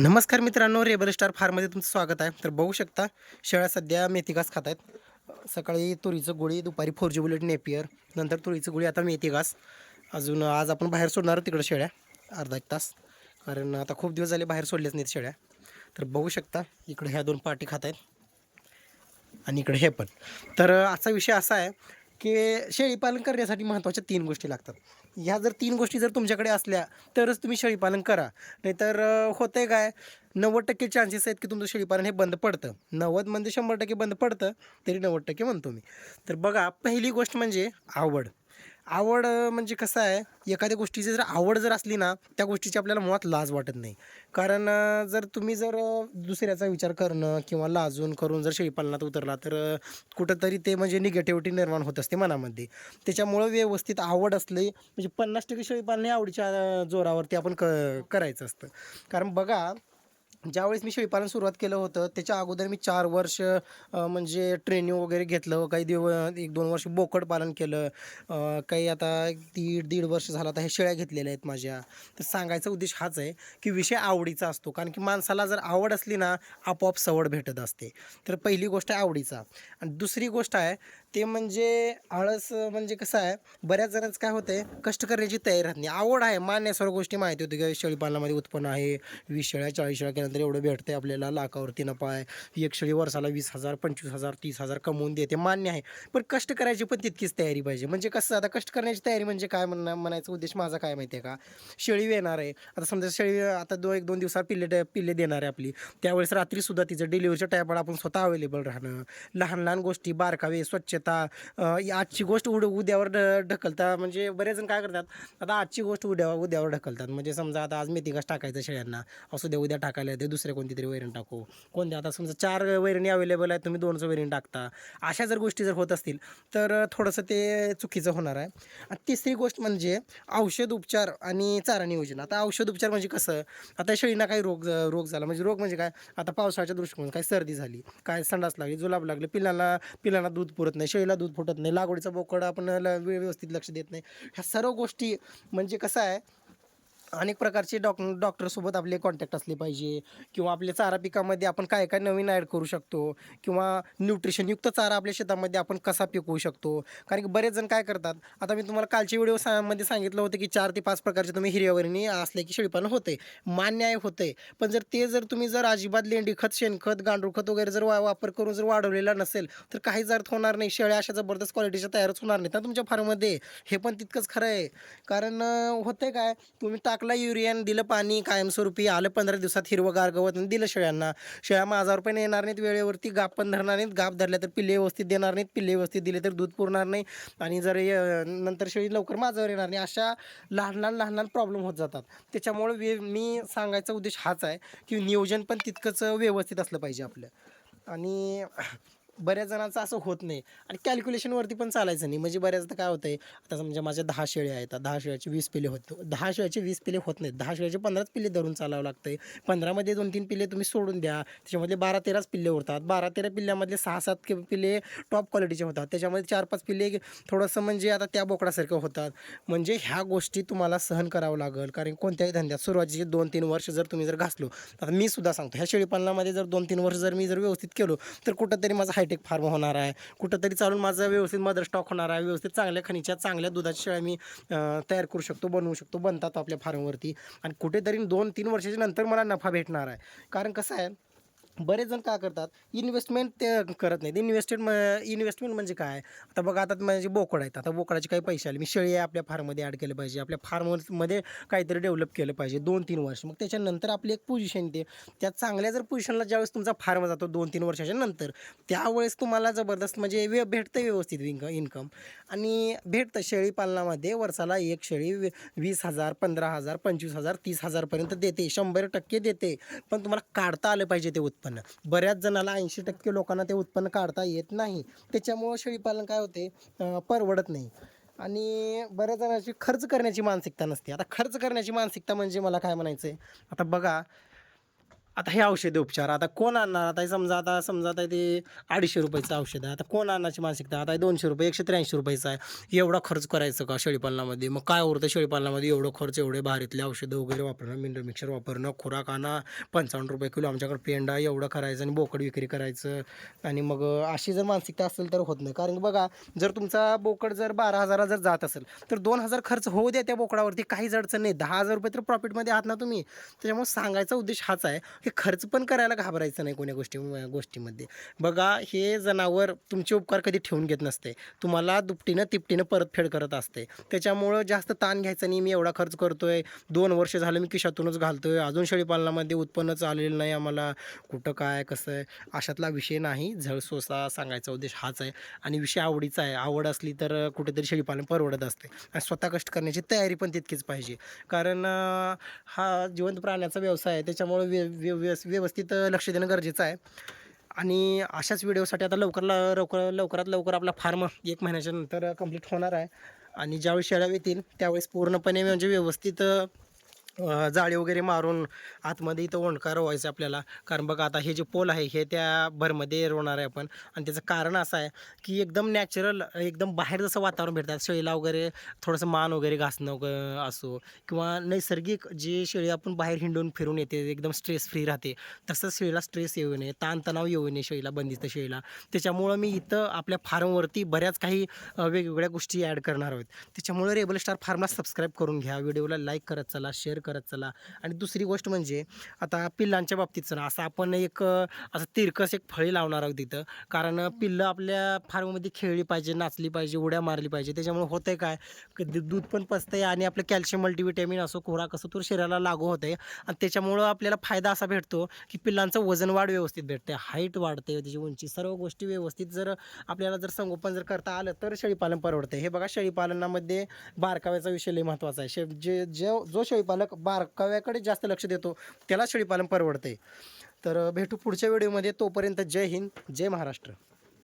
नमस्कार मित्रांनो rebel star फार्ममध्ये तुमचं स्वागत आहे. तर बघू शकता शेळ्या सध्या मेथी घास खात आहेत. सकाळी तुरीचं गोळी दुपारी फोर जी बुलेट नेपियर नंतर तुरीचं गोळी आता मेथी घास अजून आज आपण बाहेर सोडणार आहोत तिकडं शेळ्या अर्धा एक तास. कारण आता खूप दिवस झाले बाहेर सोडलेच नाहीत शेळ्या. तर बघू शकता इकडे ह्या दोन पार्टी खात आहेत. आणि इकडे हे पण. तर आजचा विषय असा आहे की शेळीपालन करण्यासाठी महत्त्वाच्या तीन गोष्टी लागतात. ह्या जर तीन गोष्टी जर तुमच्याकडे असल्या तरच तुम्ही शेळीपालन करा. नाहीतर होतं होतंय काय? नव्वद टक्के चान्सेस आहेत की तुमचं शेळीपालन हे बंद पडतं. नव्वद म्हणजे शंभर टक्के बंद पडतं तरी नव्वद टक्के म्हणतो मी. तर बघा पहिली गोष्ट म्हणजे आवड. आवड म्हणजे कसं आहे एखाद्या गोष्टीची जर आवड जर असली ना त्या गोष्टीची आपल्याला मुळात लाज वाटत नाही. कारण जर तुम्ही जर दुसऱ्याचा विचार करणं किंवा लाजून करून जर शेळीपालनात उतरला तर कुठंतरी ते म्हणजे निगेटिव्हिटी निर्माण होत असते मनामध्ये. त्याच्यामुळं व्यवस्थित आवड असली म्हणजे पन्नास टक्के शेळीपालन आवडीच्या जोरावरती आपण क करायचं असतं. कारण बघा ज्यावेळेस मी शेळीपालन सुरुवात केलं होतं त्याच्या अगोदर मी चार वर्ष म्हणजे ट्रेनिंग वगैरे घेतलं काही दिव एक दोन वर्ष बोकड पालन केलं काही आता दीड दीड वर्ष झालं आता हे शेळ्या घेतलेल्या आहेत माझ्या. तर सांगायचा उद्देश हाच आहे की विषय आवडीचा असतो कारण की माणसाला जर आवड असली ना आपोआप सवड भेटत असते. तर पहिली गोष्ट आहे आवडीचा. आणि दुसरी गोष्ट आहे ते म्हणजे आळस म्हणजे कसं आहे बऱ्याच जणांचं काय होतं आहे कष्ट करण्याची तयारी राहत नाही. आवड आहे मान्य सर्व गोष्टी माहिती होती. की शेळीपालनामध्ये उत्पन्न आहे वीस शेळ्या चाळीस शेळ्या केल्यानंतर एवढं भेटते आपल्याला लाखावरती नफा आहे. एक शेळी वर्षाला वीस हजार पंचवीस हजार तीस हजार कमवून देते मान्य आहे. पण कष्ट करायची पण तितकीच तयारी पाहिजे. म्हणजे कसं आता कष्ट करण्याची तयारी म्हणजे काय म्हणणं म्हणायचा उद्देश माझा काय माहिती आहे का? शेळी येणार आहे. आता समजा शेळी आता दो एक दोन दिवसात पिल्ले पिल्ले देणार आहे आपली. त्यावेळेस रात्रीसुद्धा तिचं डिलिव्हरीच्या टायमाला आपण स्वतः अवेलेबल राहणं. लहान लहान गोष्टी बारकावे स्वच्छ अं, आजची गोष्ट उड उद्यावर ढ ढकलता म्हणजे बरेच जण काय करतात आता आजची गोष्ट उद्या उद्यावर ढकलतात. म्हणजे समजा आता आज मेथी घास टाकायचं शेळ्यांना असू द्या उद्या टाकायला येते दुसरे कोणती तरी वैरण टाकू. कोणत्या आता समजा चार वैरणी अवेलेबल आहेत तुम्ही दोनचं वैरण टाकता. अशा जर गोष्टी जर होत असतील तर थोडंसं ते चुकीचं होणार आहे. आणि तिसरी गोष्ट म्हणजे औषध उपचार आणि चारा नियोजन. आता औषध उपचार म्हणजे कसं? आता शेळीना काही रोग रोग झाला. म्हणजे रोग म्हणजे काय? आता पावसाळ्याच्या दृष्टिकोन काय सर्दी झाली काय संडास लागली जुलाब लागले पिल्लांना पिल्लांना दूध पुरत नाही शेळीला दूध फुटत नाही लागवडीचा बोकड आपण ल- व्यवस्थित लक्ष देत नाही. ह्या सर्व गोष्टी म्हणजे कसं आहे अनेक प्रकारचे डॉक डॉक्टरसोबत आपले कॉन्टॅक्ट असले पाहिजे. किंवा आपल्या चारा पिकामध्ये आपण काय काय नवीन ॲड करू शकतो. किंवा न्यूट्रिशनयुक्त चारा आपल्या शेतामध्ये आपण कसा पिकवू शकतो. कारण की बरेच जण काय करतात आता मी तुम्हाला कालच्या व्हिडिओ सा मध्ये सांगितलं होतं की चार ते पाच प्रकारचे तुम्ही हिरव्यावरणी असले की शेळीपालन होते. मान्य आहे होते. पण जर ते जर तुम्ही जर अजिबात लेंडी खत शेणखत गांडूळ खत वगैरे जर वा वापर करून जर वाढवलेला नसेल तर काहीच अर्थ होणार नाही. शेळ्या अशा जबरदस्त क्वालिटीच्या तयारच होणार नाहीत ना तुमच्या फार्ममध्ये हे पण तितकंच खरं आहे. कारण होतं काय तुम्ही टाक टाकला युरियन दिलं पाणी कायमस्वरूपी आलं पंधरा दिवसात हिरवगार गवत आणि दिलं शेळ्यांना. शेळ्या माझावर पण येणार नाहीत वेळेवरती गाप पण धरणार नाहीत. गाप धरल्या तर पिल्ले व्यवस्थित देणार नाहीत पिल्ले व्यवस्थित दिले तर दूध पुरणार नाही. आणि जर नंतर शेळी लवकर माझ्यावर येणार नाही अशा लहान लहान लहान लहान प्रॉब्लेम होत जातात. त्याच्यामुळे वे मी सांगायचा उद्देश हाच आहे की नियोजन पण तितकंच व्यवस्थित असलं पाहिजे आपलं. आणि बऱ्याच जणांचं असं होत नाही. आणि कॅल्क्युलेशनवरती पण चालायचं नाही. म्हणजे बऱ्याचदा काय होतं आहे आता समजा माझ्या दहा शेळ्या आहेत. दहा शेळ्याचे वीस पिले होत दहा शेळ्याचे वीस पिले होत नाहीत. दहा शेळ्याचे पंधराच पिल्ले धरून चालावं लागतं आहे पंधरामध्ये दोन तीन पिल्ले तुम्ही सोडून द्या. त्याच्यामध्ये बारा तेराच पिल्ले उरतात. बारा तेरा पिल्ल्यामधले सहा सात पिले पिल्ले टॉप क्वालिटीचे होतात. त्याच्यामध्ये चार पाच पिल्ले थोडंसं म्हणजे आता त्या बोकडासारखं होतात. म्हणजे ह्या गोष्टी तुम्हाला सहन करावं लागेल. कारण कोणत्याही धंद्यात सुरुवातीचे दोन तीन वर्ष जर तुम्ही जर घासलो आता मी सुद्धा सांगतो ह्या शेळीपालनामध्ये जर दोन तीन वर्ष जर मी जर व्यवस्थित केलो तर कुठंतरी माझा हायटेक फार्म होणार आहे. कुठंतरी चालून माझं व्यवस्थित मदर स्टॉक होणार आहे. व्यवस्थित चांगल्या खनिच्या चांगल्या दुधाच्या शेळ्या मी तयार करू शकतो बनवू शकतो बनतात आपल्या फार्मवरती आणि कुठेतरी दोन तीन वर्षाच्या नंतर मला नफा भेटणार आहे. कारण कसं आहे बरेच जण का करतात? इन्व्हेस्टमेंट ते करत नाहीत. इन्व्हेस्टेड इन्व्हेस्टमेंट म्हणजे काय? आता बघा आता म्हणजे बोकड आहेत. आता बोकडाचे काही पैसे आले. मी शेळी आहे आपल्या फार्ममध्ये ॲड केलं पाहिजे. आपल्या फार्ममध्ये काहीतरी डेव्हलप केलं पाहिजे. दोन तीन वर्ष. मग त्याच्यानंतर आपली एक पोझिशन येते त्या चांगल्या जर पोझिशनला ज्यावेळेस तुमचा फार्म जातो दोन तीन वर्षाच्या नंतर त्यावेळेस तुम्हाला जबरदस्त म्हणजे वे भेटतं व्यवस्थित इन्क इन्कम आणि भेटतं शेळी पालनामध्ये. वर्षाला एक शेळी वीस हजार पंधरा हजार पंचवीस हजार तीस हजारपर्यंत देते. शंभर टक्के देते. पण तुम्हाला काढता आलं पाहिजे ते उत्पन्न. बऱ्याच जणाला ऐंशी टक्के लोकांना ते उत्पन्न काढता येत नाही. त्याच्यामुळं शेळीपालन काय होते? परवडत नाही. आणि बऱ्याच जणांची खर्च करण्याची मानसिकता नसते. आता खर्च करण्याची मानसिकता म्हणजे मला काय म्हणायचं आहे आता बघा आता हे औषध उपचार आता कोण आणणार? आता हे समजा आता समजा आता ते अडीचशे रुपयाचं औषध आहे. आता कोण आणण्याची मानसिकता? आता दोनशे रुपये एकशे त्र्याऐंशी रुपयाचं आहे. एवढा खर्च करायचं का शेळीपालनामध्ये? मग काय उरतं शेळीपालनामध्ये? एवढं खर्च एवढे भारीतले औषधं वगैरे वापरणं मिनरल मिक्सर वापरणं खुराक आणा पंचावन्न रुपये किलो आमच्याकडे पेंडा एवढं करायचं आणि बोकड विक्री करायचं. आणि मग अशी जर मानसिकता असेल तर होत नाही. कारण बघा जर तुमचा बोकड जर बारा हजारा जर जात असेल तर दोन हजार खर्च होऊ द्या त्या बोकडावरती. काहीच अडचण नाही. दहा हजार रुपये तर प्रॉफिटमध्ये आहात ना तुम्ही. त्याच्यामुळे सांगायचा उद्देश हाच आहे. ते खर्च पण करायला घाबरायचं नाही कोण्या गोष्टी गोष्टीमध्ये. बघा हे जनावर तुमचे उपकार कधी ठेवून घेत नसते. तुम्हाला दुपटीनं तिपटीनं परतफेड करत असते. त्याच्यामुळं जास्त ताण घ्यायचा नाही मी एवढा खर्च करतोय. दोन वर्ष झालं मी खिशातूनच घालतोय. अजून शेळीपालनामध्ये उत्पन्नच आलेलं नाही आम्हाला. कुठं काय कसं आहे? अशातला विषय नाही. झळ सोसा सांगायचा उद्देश हाच आहे. आणि विषय आवडीचा आहे. आवड असली तर कुठेतरी शेळीपालन परवडत असते. आणि स्वतः कष्ट करण्याची तयारी पण तितकीच पाहिजे. कारण हा जिवंत प्राण्याचा व्यवसाय आहे. त्याच्यामुळे व्य व्यवस- व्यवस्थित लक्ष देणं गरजेचं आहे. आणि अशाच व्हिडिओसाठी आता लवकर लवकर लवकरात लवकर आपला फार्म एक महिन्याच्या नंतर कंप्लीट होणार आहे. आणि ज्यावेळी शेळ्या येतील त्यावेळेस पूर्णपणे म्हणजे व्यवस्थित जाळी वगैरे मारून आतमध्ये इथं ओंडकार व्हायचं आपल्याला. कारण बघा आता हे जे पोल आहे हे त्या भरमध्ये रोवणार आहे आपण. आणि त्याचं कारण असं आहे की एकदम नॅचरल एकदम बाहेर जसं वातावरण भेटतात शेळीला वगैरे थोडंसं मान वगैरे घासणं असो किंवा नैसर्गिक जी शेळी आपण बाहेर हिंडून फिरून येते एकदम स्ट्रेस फ्री राहते तसंच शेळीला स्ट्रेस येऊ नये ताणतणाव येऊ नये शेळीला बंदिस्त शेळीला. त्याच्यामुळं मी इथं आपल्या फार्मवरती बऱ्याच काही वेगवेगळ्या गोष्टी ॲड करणार आहोत. त्याच्यामुळे रेबल स्टार फार्मला सबस्क्राईब करून घ्या. व्हिडिओला लाईक करत चला शेअर करत चला. आणि दुसरी गोष्ट म्हणजे आता पिल्लांच्या बाबतीत चला. असं आपण एक असं तिरकस एक फळी लावणार आहोत तिथं कारण पिल्लं आपल्या फार्ममध्ये खेळली पाहिजे नाचली पाहिजे उड्या मारली पाहिजे. त्याच्यामुळे होतंय काय? की दूध पण पचतंय आणि आपलं कॅल्शियम मल्टीविटॅमिन असो खुराक असो तो शरीराला लागू होतंय. आणि त्याच्यामुळं आपल्याला फायदा असा भेटतो की पिल्लांचं वजन वाढ व्यवस्थित भेटते हाईट वाढते त्याची उंची. सर्व गोष्टी व्यवस्थित जर आपल्याला जर संगोपन जर करता आलं तर शेळीपालन परवडते हे बघा शेळीपालनामध्ये बारकाव्याचा विषय लई महत्त्वाचा आहे. शे जे जो जो शेळीपालक बारकाव्याकडे जास्त लक्ष देतो त्याला शेळीपालन परवडते तर भेटू पुढच्या व्हिडिओमध्ये तोपर्यंत जय हिंद जय महाराष्ट्र.